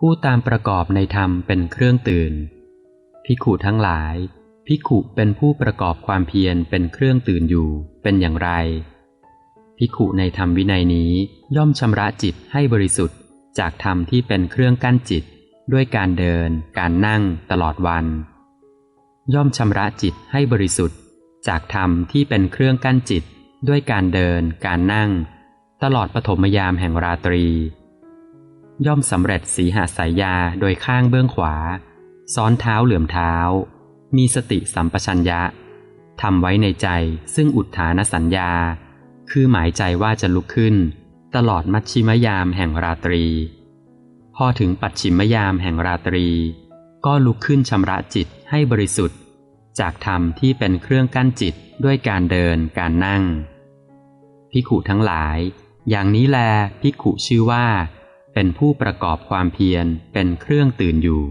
ผู้ตามประกอบในธรรมเป็นเครื่องตื่นภิขุทั้งหลายภิขุเป็นผู้ประกอบความเพียรเป็นเครื่องตื่นอยู่เป็นอย่างไรภิขุในธรรมวินัยนี้ย่อมชำระจิตให้บริสุทธิ์ จากธรรมที่เป็นเครื่องกั้นจิต ด้วยการเดิน การนั่งตลอดวัน ย่อมชำระจิตให้บริสุทธิ์ จากธรรมที่เป็นเครื่องกั้นจิต ด้วยการเดิน การนั่ง ตลอดปฐมยามแห่งราตรี ย่อมสำเร็จสีหาสายยาโดยข้างเบื้องขวา ซ้อนเท้าเหลื่อมเท้า มีสติสัมปชัญญะทำไว้ในใจซึ่งอุทธานสัญญา คือหมายใจว่าจะลุกขึ้น ตลอดมัชชิมยามแห่งราตรี พอถึงปัจฉิมยามแห่งราตรี ก็ลุกขึ้นชำระจิตให้บริสุทธิ์ จากธรรมที่เป็นเครื่องกั้นจิตด้วยการเดินการนั่ง พิขุทั้งหลาย อย่างนี้แลพิขุชื่อว่า เป็นผู้ประกอบความเพียรเป็นเครื่องตื่นอยู่